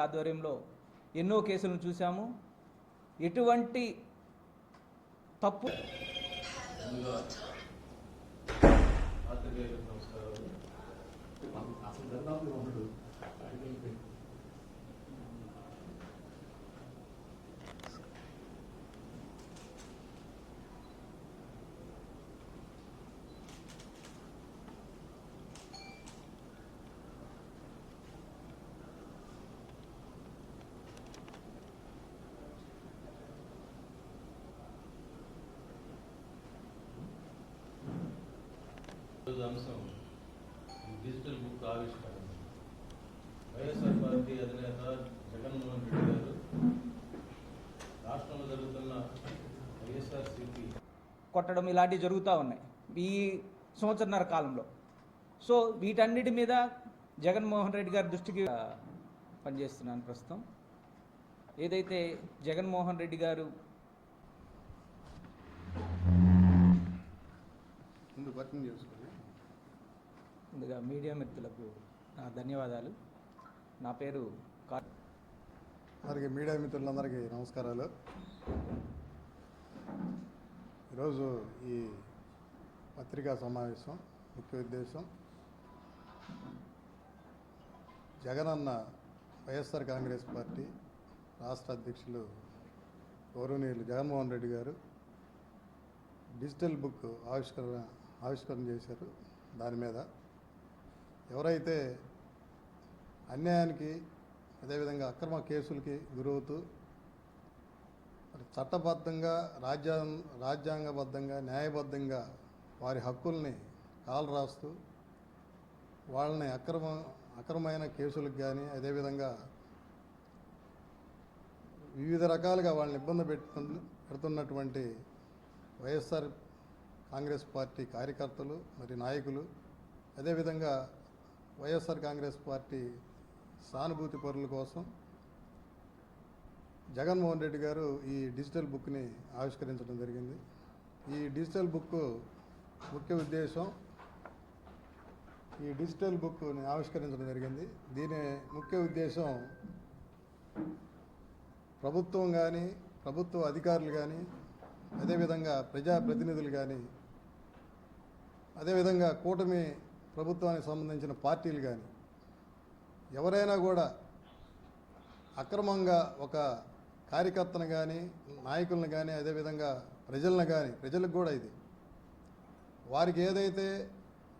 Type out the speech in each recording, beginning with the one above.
ఆధ్వర్యంలో ఎన్నో కేసులను చూసాము ఎటువంటి తప్పు నమస్కారం ఈరోజు అంశం. డిజిటల్ బుక్ ఆవిష్కరణ. వైఎస్ఆర్ పార్టీ అధినేత జగన్మోహన్ రెడ్డి గారు రాష్ట్రంలో జరుగుతున్న వైఎస్ఆర్సీపీ కొట్టడం ఇలాంటివి జరుగుతూ ఉన్నాయి ఈ సంవత్సరన్నర కాలంలో. సో వీటన్నిటి మీద జగన్మోహన్ రెడ్డి గారి దృష్టికి పనిచేస్తున్నాను ప్రస్తుతం. ఏదైతే జగన్మోహన్ రెడ్డి గారు ముందు వర్కింగ్ చేసుకొని ముందుగా మీడియా మిత్రులకు నా ధన్యవాదాలు. నా పేరు కా అందరికీ మీడియా మిత్రులందరికీ నమస్కారాలు. ఈరోజు ఈ పత్రికా సమావేశం ముఖ్య ఉద్దేశం జగనన్న వైఎస్ఆర్ కాంగ్రెస్ పార్టీ రాష్ట్ర అధ్యక్షులు గౌరవనీయులు జగన్మోహన్ రెడ్డి గారు డిజిటల్ బుక్ ఆవిష్కరణ ఆవిష్కరణ చేశారు. దాని మీద ఎవరైతే అన్యాయానికి అదేవిధంగా అక్రమ కేసులకి గురవుతూ మరి చట్టబద్ధంగా రాజ్యాంగ రాజ్యాంగబద్ధంగా న్యాయబద్ధంగా వారి హక్కుల్ని కాలు రాస్తూ వాళ్ళని అక్రమ అక్రమమైన కేసులకు కానీ అదేవిధంగా వివిధ రకాలుగా వాళ్ళని ఇబ్బంది పెట్టు పెడుతున్నటువంటి వైఎస్ఆర్ కాంగ్రెస్ పార్టీ కార్యకర్తలు మరి నాయకులు అదేవిధంగా వైఎస్ఆర్ కాంగ్రెస్ పార్టీ సానుభూతి పరుల కోసం జగన్మోహన్ రెడ్డి గారు ఈ డిజిటల్ బుక్ని ఆవిష్కరించడం జరిగింది. ఈ డిజిటల్ బుక్ ముఖ్య ఉద్దేశం ఈ డిజిటల్ బుక్ని ఆవిష్కరించడం జరిగింది. దీని ముఖ్య ఉద్దేశం ప్రభుత్వం కానీ ప్రభుత్వ అధికారులు కానీ అదేవిధంగా ప్రజాప్రతినిధులు కానీ అదేవిధంగా కూటమి ప్రభుత్వానికి సంబంధించిన పార్టీలు కానీ ఎవరైనా కూడా అక్రమంగా ఒక కార్యకర్తను కానీ నాయకులను కానీ అదేవిధంగా ప్రజలను కానీ ప్రజలకు కూడా ఇది. వారికి ఏదైతే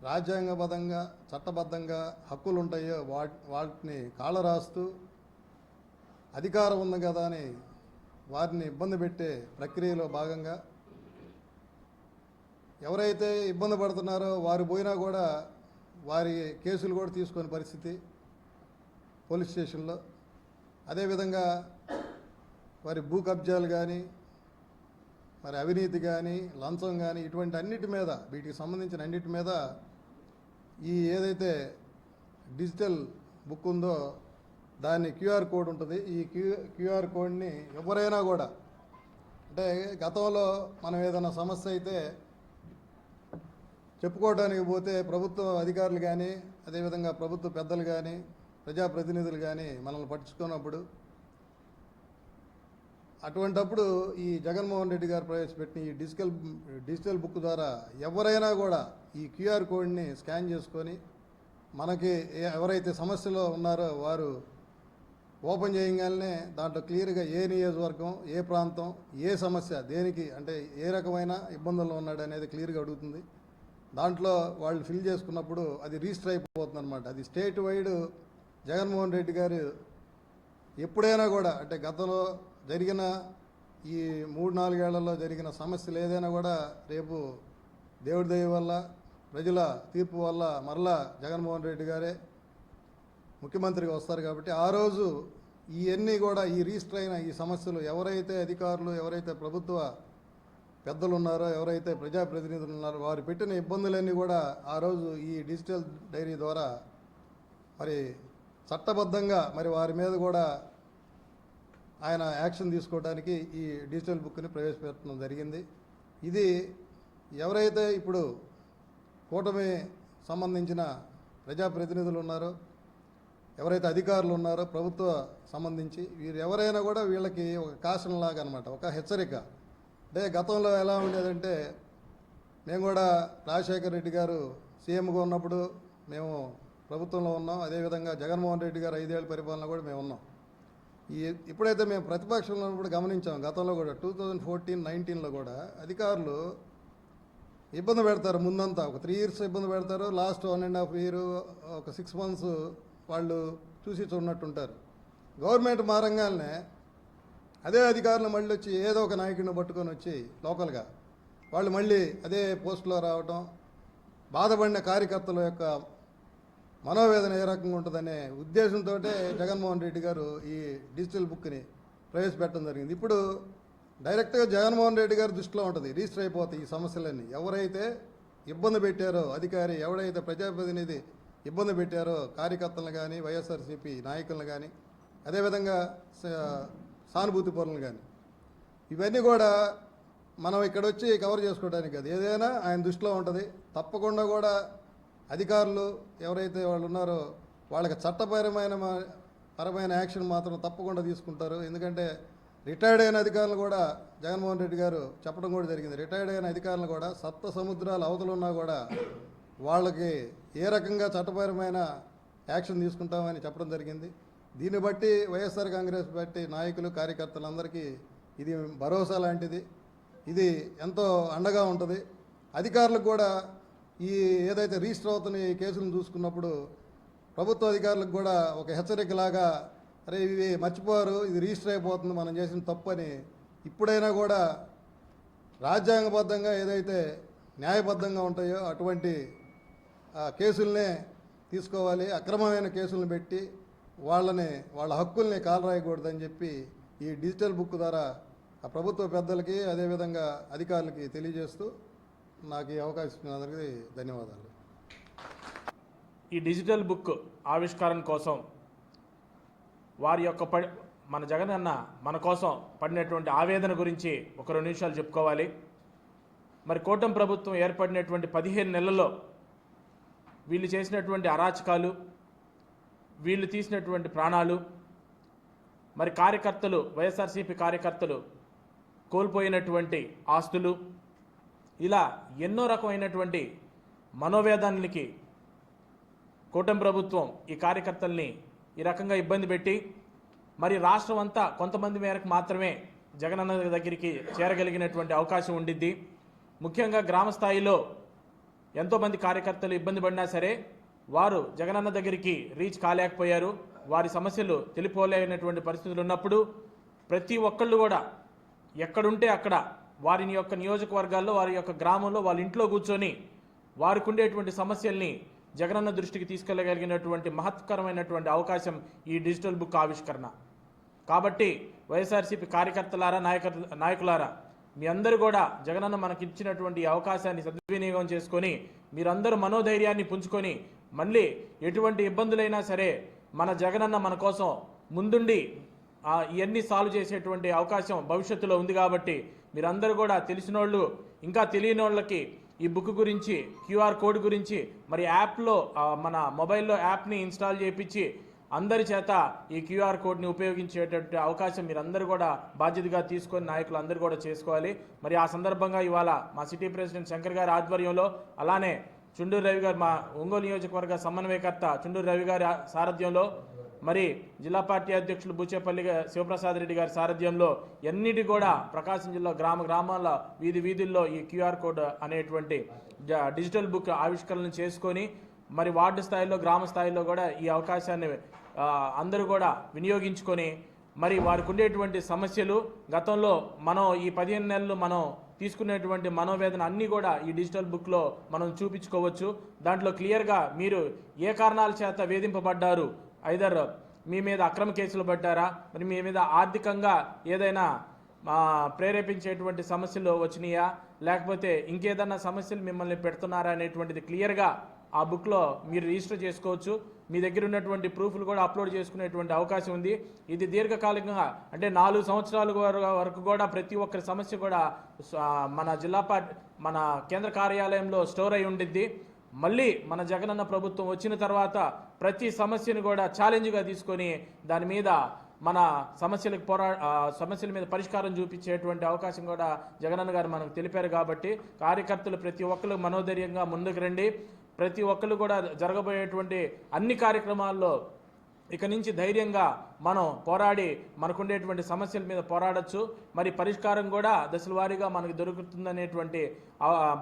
రాజ్యాంగబద్ధంగా చట్టబద్ధంగా హక్కులు ఉంటాయో వాటి వాటిని కాళ్ళ రాస్తూ అధికారం ఉంది కదా అని వారిని ఇబ్బంది పెట్టే ప్రక్రియలో భాగంగా ఎవరైతే ఇబ్బంది పడుతున్నారో వారు పోయినా కూడా వారి కేసులు కూడా తీసుకొని పరిస్థితి పోలీస్ స్టేషన్లో. అదేవిధంగా వారి భూ కబ్జాలు కానీ మరి అవినీతి కానీ లంచం కానీ ఇటువంటి అన్నిటి మీద వీటికి సంబంధించిన అన్నిటి మీద ఈ ఏదైతే డిజిటల్ బుక్ ఉందో దాన్ని క్యూఆర్ కోడ్ ఉంటుంది. ఈ క్యూ క్యూఆర్ కోడ్ని ఎవరైనా కూడా అంటే గతంలో మనం ఏదైనా సమస్య అయితే చెప్పుకోవడానికి పోతే ప్రభుత్వ అధికారులు కానీ అదేవిధంగా ప్రభుత్వ పెద్దలు కానీ ప్రజాప్రతినిధులు కానీ మనల్ని పట్టించుకున్నప్పుడు అటువంటప్పుడు ఈ జగన్మోహన్ రెడ్డి గారు ప్రవేశపెట్టిన ఈ డిజిటల్ డిజిటల్ బుక్ ద్వారా ఎవరైనా కూడా ఈ క్యూఆర్ కోడ్ని స్కాన్ చేసుకొని మనకి ఏ- ఎవరైతే సమస్యలో ఉన్నారో వారు ఓపెన్ చేయగానే దాంట్లో క్లియర్గా ఏ నియోజకవర్గం ఏ ప్రాంతం ఏ సమస్య దేనికి అంటే ఏ రకమైన ఇబ్బందుల్లో ఉన్నాడు అనేది క్లియర్గా అడుగుతుంది. దాంట్లో వాళ్ళు ఫిల్ చేసుకున్నప్పుడు అది రిజిస్టర్ అయిపోతుంది అనమాట అది స్టేట్ వైడ్ జగన్మోహన్ రెడ్డి గారు ఎప్పుడైనా కూడా అంటే గతంలో జరిగిన ఈ మూడు నాలుగేళ్ళలో జరిగిన సమస్యలు ఏదైనా కూడా రేపు దేవుడి దయ వల్ల ప్రజల తీర్పు వల్ల మరలా జగన్మోహన్ రెడ్డి గారే ముఖ్యమంత్రిగా వస్తారు కాబట్టి ఆ రోజు ఇవన్నీ కూడా ఈ రిజిస్టర్ అయిన ఈ సమస్యలు ఎవరైతే అధికారులు ఎవరైతే ప్రభుత్వ పెద్దలు ఉన్నారో ఎవరైతే ప్రజాప్రతినిధులు ఉన్నారో వారు పెట్టిన ఇబ్బందులన్నీ కూడా ఆ రోజు ఈ డిజిటల్ డైరీ ద్వారా మరి చట్టబద్ధంగా మరి వారి మీద కూడా ఆయన యాక్షన్ తీసుకోవడానికి ఈ డిజిటల్ బుక్ని ప్రవేశపెట్టడం జరిగింది. ఇది ఎవరైతే ఇప్పుడు కూటమి సంబంధించిన ప్రజాప్రతినిధులు ఉన్నారో ఎవరైతే అధికారులు ఉన్నారో ప్రభుత్వ సంబంధించి వీరు ఎవరైనా కూడా వీళ్ళకి ఒక కాషన్ లాగా అనమాట ఒక హెచ్చరిక. అంటే గతంలో ఎలా ఉండేదంటే మేము కూడా రాజశేఖర రెడ్డి గారు సీఎంగా ఉన్నప్పుడు మేము ప్రభుత్వంలో ఉన్నాం. అదేవిధంగా జగన్మోహన్ రెడ్డి గారు ఐదేళ్ళ పరిపాలన కూడా మేము ఉన్నాం. ఈ ఇప్పుడైతే మేము ప్రతిపక్షంలో ఉన్నప్పుడు గమనించాం. గతంలో కూడా టూ థౌజండ్ ఫోర్టీన్ నైన్టీన్లో కూడా అధికారులు ఇబ్బంది పెడతారు ముందంతా. ఒక త్రీ ఇయర్స్ ఇబ్బంది పెడతారు. Last one and half year ఒక సిక్స్ మంత్స్ వాళ్ళు చూసి చూడనట్టుంటారు. గవర్నమెంట్ మారంగానే అదే అధికారులు మళ్ళీ వచ్చి ఏదో ఒక నాయకుడిని పట్టుకొని వచ్చి లోకల్గా వాళ్ళు మళ్ళీ అదే పోస్టులో రావటం బాధపడిన కార్యకర్తల యొక్క మనోవేదన ఏ రకంగా ఉంటుందనే ఉద్దేశంతో జగన్మోహన్ రెడ్డి గారు ఈ డిజిటల్ బుక్ని ప్రవేశపెట్టడం జరిగింది. ఇప్పుడు డైరెక్ట్గా జగన్మోహన్ రెడ్డి గారి దృష్టిలో ఉంటుంది రిజిస్టర్ అయిపోతాయి ఈ సమస్యలన్నీ. ఎవరైతే ఇబ్బంది పెట్టారో అధికారి ఎవడైతే ప్రజాప్రతినిధి ఇబ్బంది పెట్టారో కార్యకర్తలను కానీ వైఎస్ఆర్సీపీ నాయకులను కానీ అదేవిధంగా సానుభూతి పనులు కానీ. ఇవన్నీ కూడా మనం ఇక్కడ వచ్చి కవర్ చేసుకోవడానికి కాదు. ఏదైనా ఆయన దృష్టిలో ఉంటుంది. తప్పకుండా కూడా అధికారులు ఎవరైతే వాళ్ళు ఉన్నారో వాళ్ళకి చట్టపరమైన పరమైన యాక్షన్ మాత్రం తప్పకుండా తీసుకుంటారు. ఎందుకంటే రిటైర్డ్ అయిన అధికారులు కూడా జగన్మోహన్ రెడ్డి గారు చెప్పడం కూడా జరిగింది. రిటైర్డ్ అయిన అధికారులు కూడా సప్త సముద్రాలు అవతలున్నా కూడా వాళ్ళకి ఏ రకంగా చట్టపరమైన యాక్షన్ తీసుకుంటామని చెప్పడం జరిగింది. దీన్ని బట్టి వైఎస్ఆర్ కాంగ్రెస్ బట్టి నాయకులు కార్యకర్తలందరికీ ఇది భరోసా లాంటిది. ఇది ఎంతో అండగా ఉంటుంది. అధికారులకు కూడా ఈ ఏదైతే రిజిస్టర్ అవుతున్న ఈ కేసులను చూసుకున్నప్పుడు ప్రభుత్వ అధికారులకు కూడా ఒక హెచ్చరికలాగా అరే ఇవి మర్చిపోరు ఇది రిజిస్టర్ అయిపోతుంది మనం చేసిన తప్పు అని ఇప్పుడైనా కూడా రాజ్యాంగబద్ధంగా ఏదైతే న్యాయబద్ధంగా ఉంటాయో అటువంటి ఆ, కేసుల్నే తీసుకోవాలి అక్రమమైన కేసులను పెట్టి వాళ్ళని వాళ్ళ హక్కుల్ని కాలరాయకూడదని చెప్పి ఈ డిజిటల్ బుక్ ద్వారా ఆ ప్రభుత్వ పెద్దలకి అదేవిధంగా అధికారులకి తెలియజేస్తూ నాకు ఈ అవకాశం ఇచ్చినందుకు ధన్యవాదాలు. ఈ డిజిటల్ బుక్ ఆవిష్కరణ కోసం వారి యొక్క పడి మన జగన్ అన్న మన కోసం పడినటువంటి ఆవేదన గురించి ఒక రెండు నిమిషాలు చెప్పుకోవాలి. మరి కూటమి ప్రభుత్వం ఏర్పడినటువంటి పదిహేను నెలల్లో వీళ్ళు చేసినటువంటి అరాచకాలు వీళ్ళు తీసినటువంటి ప్రాణాలు మరి కార్యకర్తలు వైఎస్ఆర్సీపీ కార్యకర్తలు కోల్పోయినటువంటి ఆస్తులు ఇలా ఎన్నో రకమైనటువంటి మనోవేదానికి కూటమి ప్రభుత్వం ఈ కార్యకర్తల్ని ఈ రకంగా ఇబ్బంది పెట్టి మరి రాష్ట్రం అంతా కొంతమంది మేరకు మాత్రమే జగనన్న దగ్గరికి చేరగలిగినటువంటి అవకాశం ఉండిద్ది. ముఖ్యంగా గ్రామ స్థాయిలో ఎంతోమంది కార్యకర్తలు ఇబ్బంది పడినా సరే వారు జగనన్న దగ్గరికి రీచ్ కాలేకపోయారు. వారి సమస్యలు తెలిపోలేనటువంటి పరిస్థితులు ఉన్నప్పుడు ప్రతి ఒక్కళ్ళు కూడా ఎక్కడుంటే అక్కడ వారి యొక్క నియోజకవర్గాల్లో వారి యొక్క గ్రామంలో వాళ్ళ ఇంట్లో కూర్చొని వారికి ఉండేటువంటి సమస్యల్ని జగనన్న దృష్టికి తీసుకెళ్ళగలిగినటువంటి మహత్కరమైనటువంటి అవకాశం ఈ డిజిటల్ బుక్ ఆవిష్కరణ. కాబట్టి వైఎస్ఆర్సీపీ కార్యకర్తలారా నాయక నాయకులారా మీ అందరూ కూడా జగనన్న మనకి ఇచ్చినటువంటి అవకాశాన్ని సద్వినియోగం చేసుకొని మీరందరూ మనోధైర్యాన్ని పుంజుకొని మళ్ళీ ఎటువంటి ఇబ్బందులైనా సరే మన జగనన్న మన కోసం ముందుండి ఇవన్నీ సాల్వ్ చేసేటువంటి అవకాశం భవిష్యత్తులో ఉంది కాబట్టి మీరందరూ కూడా తెలిసినోళ్ళు ఇంకా తెలియని వాళ్ళకి ఈ బుక్ గురించి క్యూఆర్ కోడ్ గురించి మరి యాప్లో మన మొబైల్లో యాప్ని ఇన్స్టాల్ చేయించి అందరి చేత ఈ క్యూఆర్ కోడ్ని ఉపయోగించేటటువంటి అవకాశం మీరందరూ కూడా బాధ్యతగా తీసుకొని నాయకులు అందరూ కూడా చేసుకోవాలి. మరి ఆ సందర్భంగా ఇవాళ మా సిటీ ప్రెసిడెంట్ శంకర్ గారి ఆధ్వర్యంలో అలానే చుండూరు రవి గారు మా ఒంగోలు నియోజకవర్గ సమన్వయకర్త చుండూరు రవి గారి సారథ్యంలో మరి జిల్లా పార్టీ అధ్యక్షులు బూచేపల్లి శివప్రసాద్ రెడ్డి గారి సారథ్యంలో ఎన్నిటి కూడా ప్రకాశం జిల్లా గ్రామ గ్రామాల వీధి వీధుల్లో ఈ క్యూఆర్ కోడ్ అనేటువంటి జ- డిజిటల్ బుక్ ఆవిష్కరణ చేసుకొని మరి వార్డు స్థాయిలో గ్రామ స్థాయిలో కూడా ఈ అవకాశాన్ని అందరూ కూడా వినియోగించుకొని మరి వారికి ఉండేటువంటి సమస్యలు గతంలో మనం ఈ పదిహేను నెలలు మనం తీసుకునేటువంటి మనోవేదన అన్నీ కూడా ఈ డిజిటల్ బుక్లో మనం చూపించుకోవచ్చు. దాంట్లో క్లియర్గా మీరు ఏ కారణాల చేత వేధింపబడ్డారు? ఐదర్ మీ మీద అక్రమ కేసులు పడ్డారా? మరి మీ మీద ఆర్థికంగా ఏదైనా ప్రేరేపించేటువంటి సమస్యలు వచ్చినాయా? లేకపోతే ఇంకేదన్నా సమస్యలు మిమ్మల్ని పెడుతున్నారా అనేటువంటిది క్లియర్గా ఆ బుక్లో మీరు రిజిస్టర్ చేసుకోవచ్చు. మీ దగ్గర ఉన్నటువంటి ప్రూఫ్లు కూడా అప్లోడ్ చేసుకునేటువంటి అవకాశం ఉంది. ఇది దీర్ఘకాలికంగా అంటే నాలుగు సంవత్సరాల వరకు కూడా ప్రతి ఒక్కరి సమస్య కూడా మన జిల్లా పార్ట్ మన కేంద్ర కార్యాలయంలో స్టోర్ అయి ఉండిద్ది. మళ్ళీ మన జగనన్న ప్రభుత్వం వచ్చిన తర్వాత ప్రతి సమస్యను కూడా ఛాలెంజ్గా తీసుకొని దాని మీద మన సమస్యలకు పోరా సమస్యల మీద పరిష్కారం చూపించేటువంటి అవకాశం కూడా జగనన్న గారు మనకు తెలిపారు కాబట్టి కార్యకర్తలు ప్రతి ఒక్కరు మనోధైర్యంగా ముందుకు రండి. ప్రతి ఒక్కరు కూడా జరగబోయేటువంటి అన్ని కార్యక్రమాల్లో ఇక నుంచి ధైర్యంగా మనం పోరాడి మనకుండేటువంటి సమస్యల మీద పోరాడొచ్చు. మరి పరిష్కారం కూడా దశల వారీగా మనకు దొరుకుతుందనేటువంటి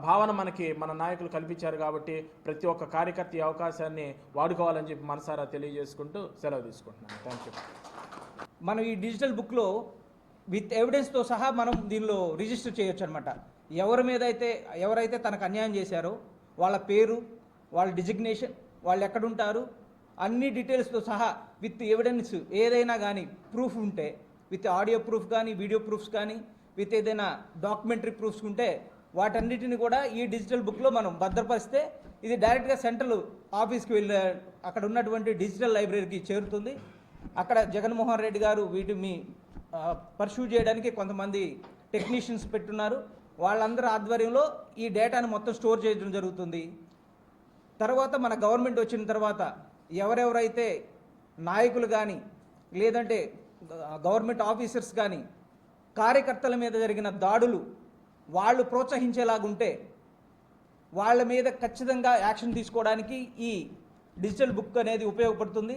భావన మనకి మన నాయకులు కల్పించారు కాబట్టి ప్రతి ఒక్క కార్యకర్త ఈ అవకాశాన్ని వాడుకోవాలని చెప్పి మనసారా తెలియజేసుకుంటూ సెలవు తీసుకుంటున్నాను. థ్యాంక్ యూ మనం ఈ డిజిటల్ బుక్లో విత్ ఎవిడెన్స్తో సహా మనం దీనిలో రిజిస్టర్ చేయొచ్చు అనమాట ఎవరి మీద అయితే ఎవరైతే తనకు అన్యాయం చేశారో వాళ్ళ పేరు వాళ్ళ డిజిగ్నేషన్ వాళ్ళు ఎక్కడుంటారు అన్ని డీటెయిల్స్తో సహా విత్ ఎవిడెన్స్ ఏదైనా కానీ ప్రూఫ్ ఉంటే విత్ ఆడియో ప్రూఫ్ కానీ వీడియో ప్రూఫ్స్ కానీ విత్ ఏదైనా డాక్యుమెంటరీ ప్రూఫ్స్ ఉంటే వాటన్నిటిని కూడా ఈ డిజిటల్ బుక్లో మనం భద్రపరిస్తే ఇది డైరెక్ట్గా సెంట్రల్ ఆఫీస్కి వెళ్ళే అక్కడ ఉన్నటువంటి డిజిటల్ లైబ్రరీకి చేరుతుంది. అక్కడ జగన్మోహన్ రెడ్డి గారు వీటిని పర్సూ చేయడానికి కొంతమంది టెక్నీషియన్స్ పెట్టున్నారు. వాళ్ళందరి ఆధ్వర్యంలో ఈ డేటాను మొత్తం స్టోర్ చేయడం జరుగుతుంది. తర్వాత మన గవర్నమెంట్ వచ్చిన తర్వాత ఎవరెవరైతే నాయకులు కానీ లేదంటే గవర్నమెంట్ ఆఫీసర్స్ కానీ కార్యకర్తల మీద జరిగిన దాడులు వాళ్ళు ప్రోత్సహించేలాగుంటే వాళ్ళ మీద ఖచ్చితంగా యాక్షన్ తీసుకోవడానికి ఈ డిజిటల్ బుక్ అనేది ఉపయోగపడుతుంది.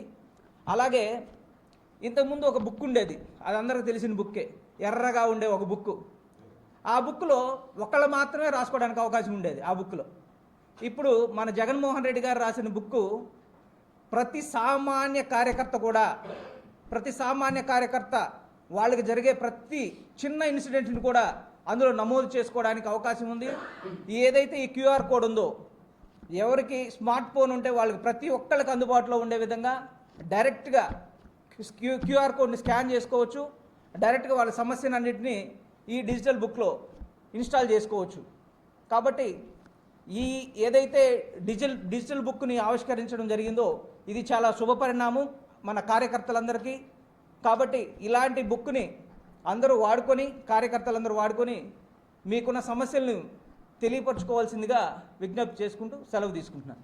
అలాగే ఇంతకుముందు ఒక బుక్ ఉండేది అది అందరికీ తెలిసిన బుక్కే ఎర్రగా ఉండే ఒక బుక్. ఆ బుక్లో ఒకళ్ళు మాత్రమే రాసుకోవడానికి అవకాశం ఉండేది ఆ బుక్లో. ఇప్పుడు మన జగన్మోహన్ రెడ్డి గారు రాసిన బుక్కు ప్రతి సామాన్య కార్యకర్త కూడా ప్రతి సామాన్య కార్యకర్త వాళ్ళకి జరిగే ప్రతి చిన్న ఇన్సిడెంట్ని కూడా అందులో నమోదు చేసుకోవడానికి అవకాశం ఉంది. ఏదైతే ఈ క్యూఆర్ కోడ్ ఉందో ఎవరికి స్మార్ట్ ఫోన్ ఉంటే వాళ్ళకి ప్రతి ఒక్కళ్ళకి అందుబాటులో ఉండే విధంగా డైరెక్ట్గా క్యూ క్యూఆర్ కోడ్ని స్కాన్ చేసుకోవచ్చు. డైరెక్ట్గా వాళ్ళ సమస్యనన్నింటినీ ఈ డిజిటల్ బుక్లో ఇన్స్టాల్ చేసుకోవచ్చు. కాబట్టి ఈ ఏదైతే డిజిటల్ డిజిటల్ బుక్ని ఆవిష్కరించడం జరిగిందో ఇది చాలా శుభపరిణామం మన కార్యకర్తలందరికీ. కాబట్టి ఇలాంటి బుక్ని అందరూ వాడుకొని కార్యకర్తలందరూ వాడుకొని మీకున్న సమస్యలను తెలియపరచుకోవాల్సిందిగా విజ్ఞప్తి చేసుకుంటూ సెలవు తీసుకుంటున్నాను.